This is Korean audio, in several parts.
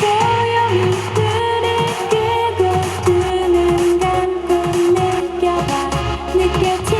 조용히 흐르게 두는 감각 느껴봐. 느껴져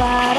bye.